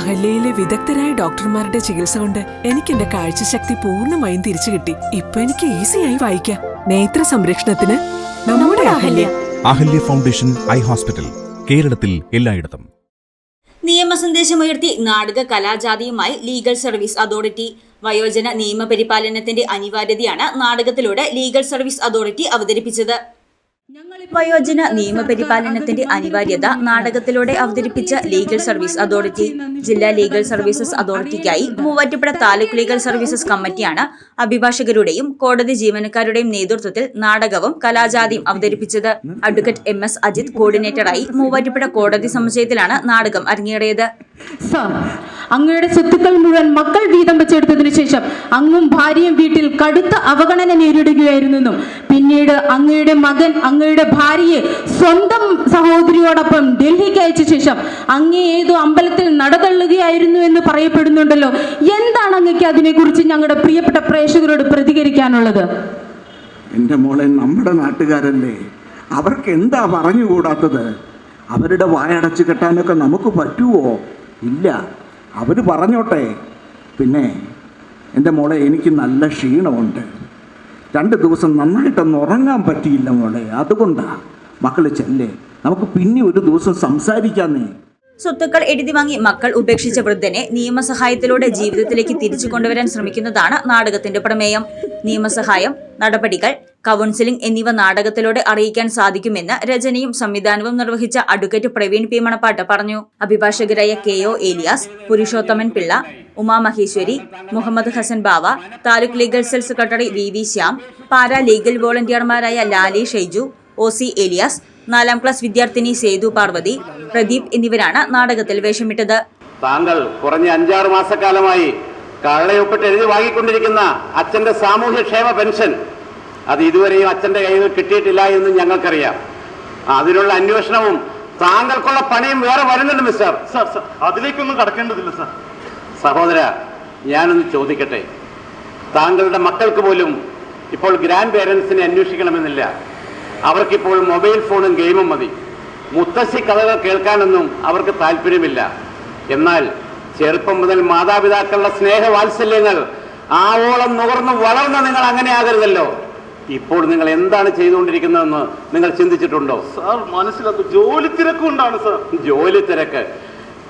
അഹല്യയിലെ വിദഗ്ധരായ ഡോക്ടർമാരുടെ ചികിത്സ കൊണ്ട് എനിക്ക് എന്റെ കാഴ്ചശക്തി പൂർണമായും തിരിച്ചു കിട്ടി. ഇപ്പൊ എനിക്ക് ഈസിയായി വായിക്കാം. നേത്ര സംരക്ഷണത്തിന് നമ്മുടെ Ahalya. Ahalya foundation eye hospital കേരളത്തിൽ എല്ലായിടത്തും. നിയമസന്ദേശമുയർത്തി നാടക കലാജാതിയുമായി ലീഗൽ സർവീസ് അതോറിറ്റി. വയോജന നിയമപരിപാലനത്തിന്റെ അനിവാര്യതയാണ് നാടകത്തിലൂടെ ലീഗൽ സർവീസ് അതോറിറ്റി അവതരിപ്പിച്ചത്. വയോജന നിയമപരിപാലനത്തിന്റെ അനിവാര്യത നാടകത്തിലൂടെ അവതരിപ്പിച്ച ലീഗൽ സർവീസ് അതോറിറ്റി ജില്ലാ ലീഗൽ സർവീസസ് അതോറിറ്റിക്കായി മൂവാറ്റുപുഴ താലൂക്ക് ലീഗൽ സർവീസസ് കമ്മിറ്റിയാണ് അഭിഭാഷകരുടെയും കോടതി ജീവനക്കാരുടെയും നേതൃത്വത്തിൽ നാടകവും കലാജാതിയും അവതരിപ്പിച്ചത്. അഡ്വക്കേറ്റ് എം എസ് അജിത് കോർഡിനേറ്ററായി മൂവാറ്റുപുഴ കോടതി സമുച്ചയത്തിലാണ് നാടകം അരങ്ങേറിയത്. സാർ അങ്ങയുടെ സ്വത്തുക്കൾ മുഴുവൻ മക്കൾ വീതം വെച്ചെടുത്തതിനു ശേഷം അങ്ങും ഭാര്യയും വീട്ടിൽ കടുത്ത അവഗണന നേരിടുകയായിരുന്നെന്നും പിന്നീട് അങ്ങയുടെ മകൻ അങ്ങയുടെ ഭാര്യയെ സ്വന്തം സഹോദരിയോടൊപ്പം ഡൽഹിക്ക് അയച്ച ശേഷം അങ്ങേ ഏതോ അമ്പലത്തിൽ നടതള്ളുകയായിരുന്നു എന്ന് പറയപ്പെടുന്നുണ്ടല്ലോ. എന്താണ് അങ്ങക്ക് അതിനെക്കുറിച്ച് ഞങ്ങളുടെ പ്രിയപ്പെട്ട പ്രേക്ഷകരോട് പ്രതികരിക്കാനുള്ളത്? എന്റെ മോളെ നമ്മുടെ നാട്ടുകാരല്ലേ. അവർക്ക് എന്താ പറഞ്ഞുകൂടാത്തത്? അവരുടെ വായടച്ചു കെട്ടാനൊക്കെ നമുക്ക് പറ്റുമോ ഇല്ല. അവർ പറഞ്ഞോട്ടെ. പിന്നെ എന്റെ മോളെ എനിക്ക് നല്ല ക്ഷീണമുണ്ട്. രണ്ട് ദിവസം നന്നായിട്ടൊന്ന് ഉറങ്ങാൻ പറ്റിയില്ല മോളെ. അതുകൊണ്ടാ മക്കൾ ചെല്ലേ. നമുക്ക് പിന്നെ ഒരു ദിവസം സംസാരിക്കാന്നേ. സ്വത്തുക്കൾ എഴുതി വാങ്ങി മക്കൾ ഉപേക്ഷിച്ച വൃദ്ധനെ നിയമസഹായത്തിലൂടെ ജീവിതത്തിലേക്ക് തിരിച്ചു കൊണ്ടുവരാൻ ശ്രമിക്കുന്നതാണ് നാടകത്തിന്റെ പ്രമേയം. നിയമസഹായം നടപടികൾ കൗൺസിലിംഗ് എന്നിവ നാടകത്തിലൂടെ അറിയിക്കാൻ സാധിക്കുമെന്ന് രചനയും സംവിധാനവും നിർവഹിച്ച അഡ്വക്കേറ്റ് പ്രവീൺ പി. മണപ്പാട്ട് പറഞ്ഞു. അഭിഭാഷകരായ K. O. Elias Purushothaman Pillai Uma Maheshwari Muhammad Hasan Bava taluk legal cell secretary V. V. Shyam paralegal വോളണ്ടിയർമാരായ Lali Sheiju O. C. Elias നാലാം ക്ലാസ് വിദ്യാർത്ഥിനി സേതു പാർവതി പ്രദീപ് എന്നിവരാണ് നാടകത്തിൽ വേഷമിട്ടത്. താങ്കൾ കുറഞ്ഞ അഞ്ചാറ് മാസക്കാലമായി കള്ളയൊപ്പിട്ട് എഴുതി വാങ്ങിക്കൊണ്ടിരിക്കുന്ന അച്ഛന്റെ സാമൂഹ്യക്ഷേമ പെൻഷൻ അത് ഇതുവരെയും അച്ഛന്റെ കയ്യിൽ കിട്ടിയിട്ടില്ല എന്ന് ഞങ്ങൾക്കറിയാം. അതിനുള്ള അന്വേഷണവും താങ്കൾക്കുള്ള പണിയും വേറെ വരുന്നുണ്ട് മിസ്റ്റർ. സർ സർ അതിലേക്കൊന്നും കടക്കേണ്ടതില്ല സർ. സഹോദര ഞാനൊന്ന് ചോദിക്കട്ടെ? താങ്കളുടെ മക്കൾക്ക് പോലും ഇപ്പോൾ ഗ്രാൻഡ് പേരൻസിനെ അന്വേഷിക്കണമെന്നില്ല. അവർക്കിപ്പോൾ മൊബൈൽ ഫോണും ഗെയിമും മതി. മുത്തശ്ശി കഥകൾ കേൾക്കാനൊന്നും അവർക്ക് താല്പര്യമില്ല. എന്നാൽ ചെറുപ്പം മുതൽ മാതാപിതാക്കളുടെ സ്നേഹവാത്സല്യങ്ങൾ ആവോളം നുകർന്നു വളർന്ന നിങ്ങൾ അങ്ങനെ ആകരുതല്ലോ. ഇപ്പോൾ നിങ്ങൾ എന്താണ് ചെയ്തുകൊണ്ടിരിക്കുന്നതെന്ന് നിങ്ങൾ ചിന്തിച്ചിട്ടുണ്ടോ? സാർ മനസ്സിലാക്കും ജോലി തിരക്കുണ്ടാണ് സാർ. ജോലി തിരക്ക്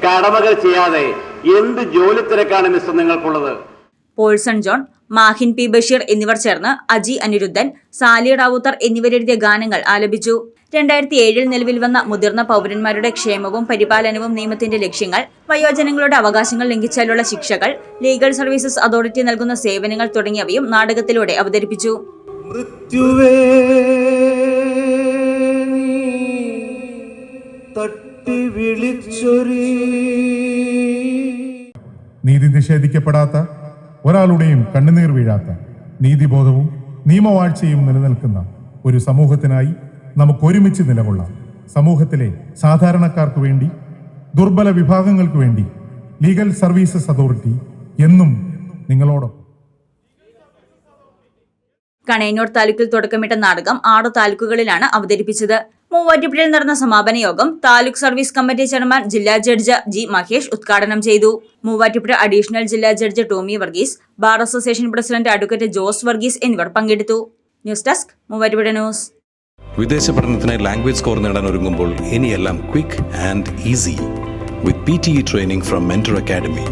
കടമകൾ ചെയ്യാതെ എന്ത് ജോലി തിരക്കാണ് മിസ്റ്റർ നിങ്ങൾക്കുള്ളത്? പോൾസൺ ജോൺ മാഹിൻ പി ബഷീർ എന്നിവർ ചേർന്ന് അജി അനിരുദ്ധൻ സാലി റാവുത്തർ എന്നിവരെഴുതിയ ഗാനങ്ങൾ ആലപിച്ചു. രണ്ടായിരത്തി ഏഴിൽ നിലവിൽ വന്ന മുതിർന്ന പൗരന്മാരുടെ ക്ഷേമവും പരിപാലനവും നിയമത്തിന്റെ ലക്ഷ്യങ്ങൾ വയോജനങ്ങളുടെ അവകാശങ്ങൾ ലംഘിച്ചാലുള്ള ശിക്ഷകൾ ലീഗൽ സർവീസസ് അതോറിറ്റി നൽകുന്ന സേവനങ്ങൾ തുടങ്ങിയവയും നാടകത്തിലൂടെ അവതരിപ്പിച്ചു. മൃത്യുവേ തട്ടി വിളിച്ചൊരീ. നീതി നിഷേധിക്കപ്പെടാത്ത ഒരാളുടെയും കണ്ണുനീർ വീഴാത്ത നീതിബോധവും നിയമവാഴ്ചയും നിലനിൽക്കുന്ന ഒരു സമൂഹത്തിനായി നമുക്ക് ഒരുമിച്ച് നിലകൊള്ളാം. സമൂഹത്തിലെ സാധാരണക്കാർക്ക് വേണ്ടി ദുർബല വിഭാഗങ്ങൾക്ക് വേണ്ടി ലീഗൽ സർവീസസ് അതോറിറ്റി എന്നും നിങ്ങളോടൊപ്പം കണയന്നൂർ താലൂക്കിൽ തുടക്കമിട്ട നാടകം ആറ് താലൂക്കുകളിലാണ് അവതരിപ്പിച്ചത്. മൂവാറ്റുപുഴയിൽ നടന്ന സമാപന യോഗം താലൂക്ക് സർവീസ് കമ്മിറ്റി ചെയർമാൻ ജില്ലാ ജഡ്ജ് ജി മഹേഷ് ഉദ്ഘാടനം ചെയ്തു. മൂവാറ്റുപുഴ അഡീഷണൽ ജില്ലാ judge Tomy Varghese bar association president advocate Jose Varghese എന്നിവർ പങ്കെടുത്തു. News desk Muvattupuzha news. വിദേശ പഠനത്തിനായി ലാംഗ്വേജ് സ്കോർ നേടാൻ ഒരുങ്ങുമ്പോൾ ഇനിയെല്ലാം quick and easy with P T E training from mentor academy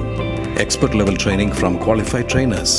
expert level training from qualified trainers